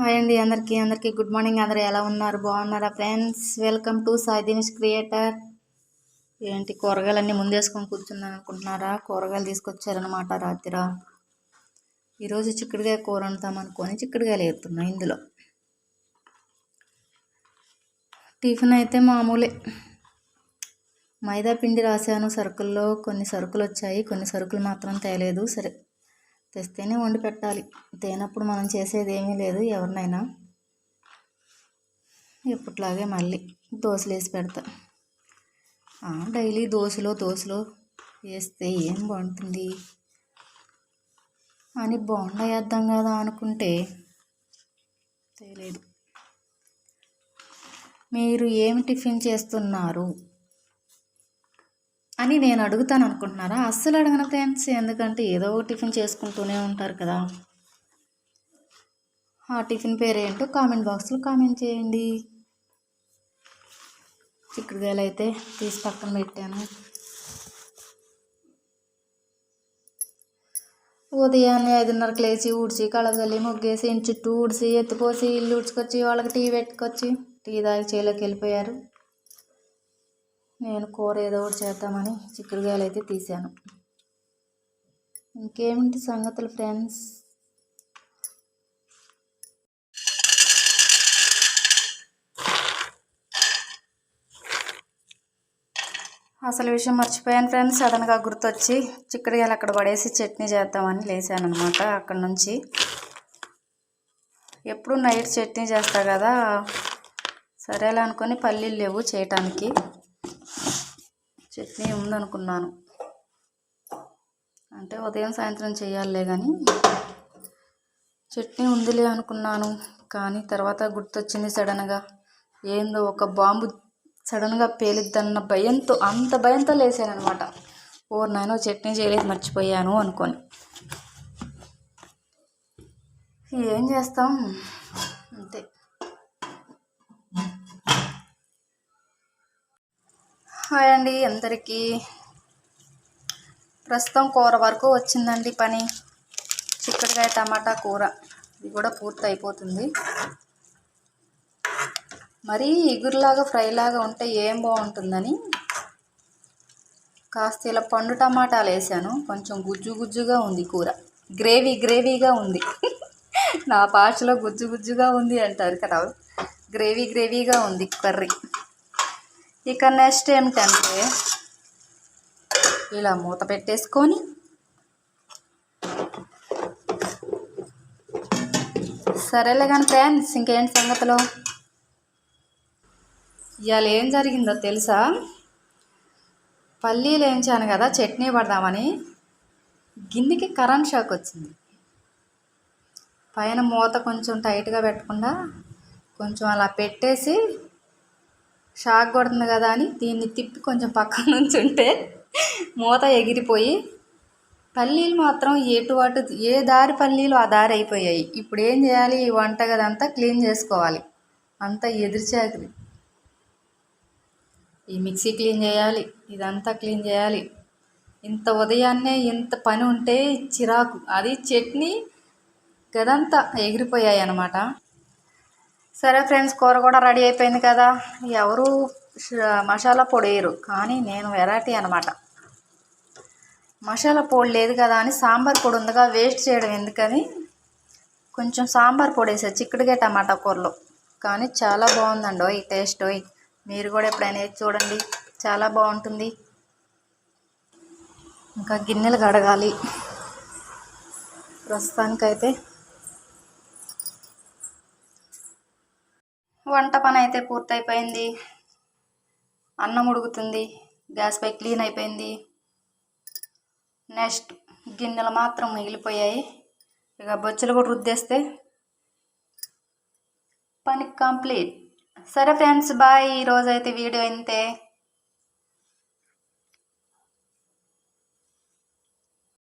Hi అండి అందరికీ అందరికీ గుడ్ మార్నింగ్. అందరూ ఎలా ఉన్నారు? బాగున్నారా friends? Welcome to Sai Dinesh creator. ఏంటి కూరగాయలన్నీ ముందేసుకొని కూర్చున్నాను అనుకుంటున్నారా? కూరగాయలు తీసుకొచ్చారనమాట రాత్రి. ఈరోజు చిక్కుడుగా కూర వండుతాం అనుకొని చిక్కుడుకాయలు వేస్తున్నాం ఇందులో. టిఫిన్ అయితే మామూలే. మైదా పిండి రాశాను. సరుకుల్లో కొన్ని సరుకులు వచ్చాయి. కొన్ని సరుకులు మాత్రం తేలేదు. సరే తెస్తేనే వండి పెట్టాలి. తేనప్పుడు మనం చేసేది ఏమీ లేదు ఎవరినైనా. ఎప్పట్లాగే మళ్ళీ దోశలు వేసి పెడతా. డైలీ దోశలో దోశలో వేస్తే ఏం బాగుంటుంది? అని బాగుండా వేద్దాం కదా అనుకుంటే తెలియదు మీరు ఏమి టిఫిన్ చేస్తున్నారు? అని నేను అడుగుతాను అనుకుంటున్నారా? అస్సలు అడగను ఫ్రెండ్స్. ఎందుకంటే ఏదో ఒక టిఫిన్ చేసుకుంటూనే ఉంటారు కదా. ఆ టిఫిన్ పేరు ఏంటో కామెంట్ బాక్స్లో కామెంట్ చేయండి. చిక్కుడుకాయలు అయితే తీసి పక్కన పెట్టాను. ఉదయాన్నే ఐదున్నరకు లేచి ఊడ్చి కళజల్లి ముగ్గేసి ఇంటి చుట్టూ ఊడ్చి ఎత్తిపోసి ఇల్లు ఊడ్చుకొచ్చి వాళ్ళకి టీ పెట్టుకొచ్చి టీ తాగి చేలోకి వెళ్ళిపోయారు. నేను కూర ఏదో ఒకటి చేద్దామని చిక్కుడుకాయలు అయితే తీసాను ఇంకేమిటి సంగతులు ఫ్రెండ్స్? అసలు విషయం మర్చిపోయాను ఫ్రెండ్స్. సడన్గా గుర్తొచ్చి చిక్కుడుగాయలు అక్కడ పడేసి చట్నీ చేద్దామని లేసాను అనమాట అక్కడ నుంచి. ఎప్పుడు నైట్ చట్నీ చేస్తా కదా సరేలే అనుకొని పల్లీలు లేవు చేయటానికి. చట్నీ ఉందనుకున్నాను. అంటే ఉదయం సాయంత్రం చేయాలే కానీ చట్నీ ఉందిలే అనుకున్నాను. కానీ తర్వాత గుర్తొచ్చింది సడన్గా ఏందో ఒక బాంబు సడన్గా పేలిద్దన్న భయంతో అంత భయంతో లేసాను అనమాట ఓ నేను చట్నీ చేయలేదు మర్చిపోయాను అనుకొని. ఏం చేస్తాం? హాయ్ అండి అందరికీ. ప్రస్తుతం కూర వరకు వచ్చిందండి పని. చిక్కడికాయ టమాటా కూర. ఇది కూడా పూర్తి అయిపోతుంది. మరీ ఇగురులాగా ఫ్రైలాగా ఉంటే ఏం బాగుంటుందని కాస్త ఇలా పండు టమాటాలు వేసాను. కొంచెం గుజ్జు గుజ్జుగా ఉంది కూర. గ్రేవీ గ్రేవీగా ఉంది. నా భాషలో గుజ్జు గుజ్జుగా ఉంది అంటారు కదా. గ్రేవీ గ్రేవీగా ఉంది కర్రీ. ఇక నెక్స్ట్ ఏమిటంటే ఇలా మూత పెట్టేసుకొని సరేలే కానీ ఫ్రెండ్స్ ఇంకేంటి సంగతిలో? ఇవాళ ఏం జరిగిందో తెలుసా? పల్లీలు వేయించాను కదా చట్నీ పడదామని. గిన్నెకి కరెంట్ షాక్ వచ్చింది. పైన మూత కొంచెం టైట్గా పెట్టకుండా కొంచెం అలా పెట్టేసి షాక్ కొడుతుంది కదా అని దీన్ని తిప్పి కొంచెం పక్కన నుంచి ఉంటే మూత ఎగిరిపోయి పల్లీలు మాత్రం ఎటు అటు ఏ దారి పల్లీలు ఆ దారి అయిపోయాయి. ఇప్పుడు ఏం చేయాలి? ఈ వంట గదంతా క్లీన్ చేసుకోవాలి. అంతా ఎదురుచాకరి ఈ మిక్సీ క్లీన్ చేయాలి. ఇదంతా క్లీన్ చేయాలి. ఇంత ఉదయాన్నే ఇంత పని ఉంటే చిరాకు. అది చట్నీ గదంతా ఎగిరిపోయాయి అన్నమాట. సరే ఫ్రెండ్స్ కూర కూడా రెడీ అయిపోయింది కదా. ఎవరు మసాలా పొడి వేయరు కానీ నేను వెరైటీ అనమాట మసాలా పొడి లేదు కదా అని సాంబార్ పొడి ఉందిగా వేస్ట్ చేయడం ఎందుకని? కొంచెం సాంబార్ పొడి వేసా చిక్కుడుగా టమాటా కూరలో. కానీ చాలా బాగుందండి ఈ టేస్ట్ మీరు కూడా ఎప్పుడైనా చూడండి చాలా బాగుంటుంది. ఇంకా గిన్నెలు కడగాలి. ప్రస్తుతానికైతే వంట పని అయితే పూర్తయిపోయింది. అన్నం ఉడుకుతుంది. గ్యాస్ పై క్లీన్ అయిపోయింది. నెక్స్ట్ గిన్నెలు మాత్రం మిగిలిపోయాయి. ఇక బొచ్చులు కూడా రుద్దేస్తే పని కంప్లీట్. సరే ఫ్రెండ్స్ బాయ్. ఈరోజైతే వీడియో ఇంతే.